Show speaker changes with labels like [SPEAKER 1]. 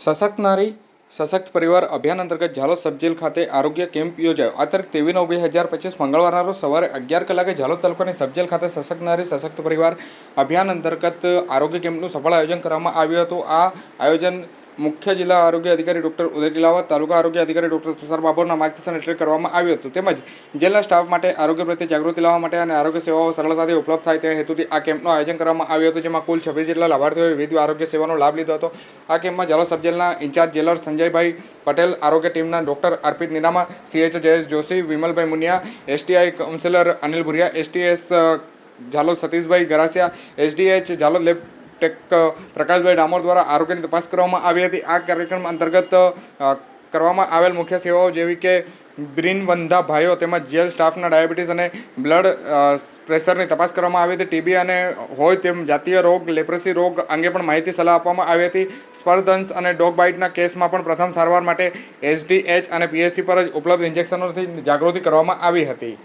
[SPEAKER 1] સશક્ત નારી, સશક્ત પરિવાર અભિયાન અંતર્ગત ઝાલોદ સબજેલ ખાતે આરોગ્ય કેમ્પ યોજાયો. આ તારીખ તેવી નવ બે હજાર પચીસ મંગળવારના રોજ સવારે અગિયાર કલાકે ઝાલોદ તાલુકાની સબજેલ ખાતે સશક્ત નારી, સશક્ત પરિવાર અભિયાન અંતર્ગત આરોગ્ય કેમ્પનું સફળ આયોજન કરવામાં આવ્યું હતું. આ આયોજન મુખ્ય જિલ્લા આરોગ્ય અધિકારી ડૉક્ટર ઉદય તિલાવત, તાલુકા આરોગ્ય અધિકારી ડૉક્ટર તુષાર બાબોરના માર્ગદર્શન હેઠળ કરવામાં આવ્યું હતું. તેમજ જેલના સ્ટાફ માટે આરોગ્ય પ્રત્યે જાગૃતિ લાવવા માટે અને આરોગ્ય સેવાઓ સરળતાથી ઉપલબ્ધ થાય તે હેતુથી આ કેમ્પનું આયોજન કરવામાં આવ્યું હતું, જેમાં કુલ છવ્વીસ જેટલા લાભાર્થીઓએ વિવિધ આરોગ્ય સેવાનો લાભ લીધો હતો. આ કેમ્પમાં ઝાલોદ સબજેલના ઇન્ચાર્જ જેલર સંજયભાઈ પટેલ, આરોગ્ય ટીમના doctor Arpit Ninama CHO Jayesh Joshi, Vimalbhai Muniya STI counsellor Anil Bhuriya STS Jhalod Satishbhai Garasiya SDH Jhalod lab tech Prakashbhai Damor દ્વારા આરોગ્યની તપાસ કરવામાં આવી હતી. આ કાર્યક્રમ અંતર્ગત કરવામાં આવેલ મુખ્ય સેવાઓ જેવી કે બ્રિનવંધા ભાઈઓ તેમજ જેલ સ્ટાફના ડાયાબિટીસ અને બ્લડ પ્રેશરની તપાસ કરવામાં આવી હતી. ટીબી અને હોય તેમ જાતીય રોગ, લેપ્રસી રોગ અંગે પણ માહિતી સલાહ આપવામાં આવી હતી. સ્પર્ધંશ અને ડોગ બાઇટના કેસમાં પણ પ્રથમ સારવાર માટે એસડીએચ અને પીએસસી પર જ ઉપલબ્ધ ઇન્જેક્શનોથી જાગૃતિ કરવામાં આવી હતી.